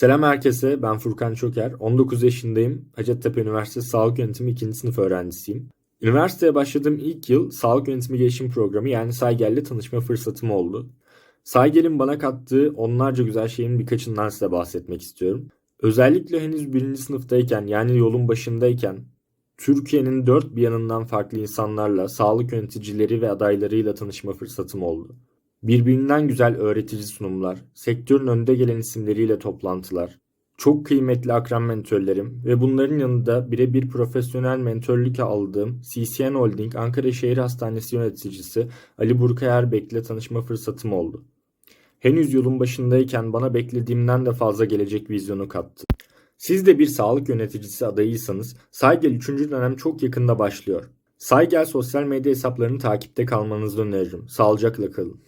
Selam herkese, ben Furkan Çöker. 19 yaşındayım. Hacettepe Üniversitesi Sağlık Yönetimi 2. sınıf öğrencisiyim. Üniversiteye başladığım ilk yıl Sağlık Yönetimi Gelişim Programı yani SAYGEL'le tanışma fırsatım oldu. SAYGEL'in bana kattığı onlarca güzel şeyin birkaçından size bahsetmek istiyorum. Özellikle henüz birinci sınıftayken yani yolun başındayken Türkiye'nin dört bir yanından farklı insanlarla, sağlık yöneticileri ve adaylarıyla tanışma fırsatım oldu. Birbirinden güzel öğretici sunumlar, sektörün önde gelen isimleriyle toplantılar, çok kıymetli akran mentörlerim ve bunların yanında birebir profesyonel mentörlük aldığım CCN Holding Ankara Şehir Hastanesi yöneticisi Ali Burkay Erbek'le tanışma fırsatım oldu. Henüz yolun başındayken bana beklediğimden de fazla gelecek vizyonu kattı. Siz de bir sağlık yöneticisi adayıysanız Saygel 3. dönem çok yakında başlıyor. Saygel sosyal medya hesaplarını takipte kalmanızı öneririm. Sağlıcakla kalın.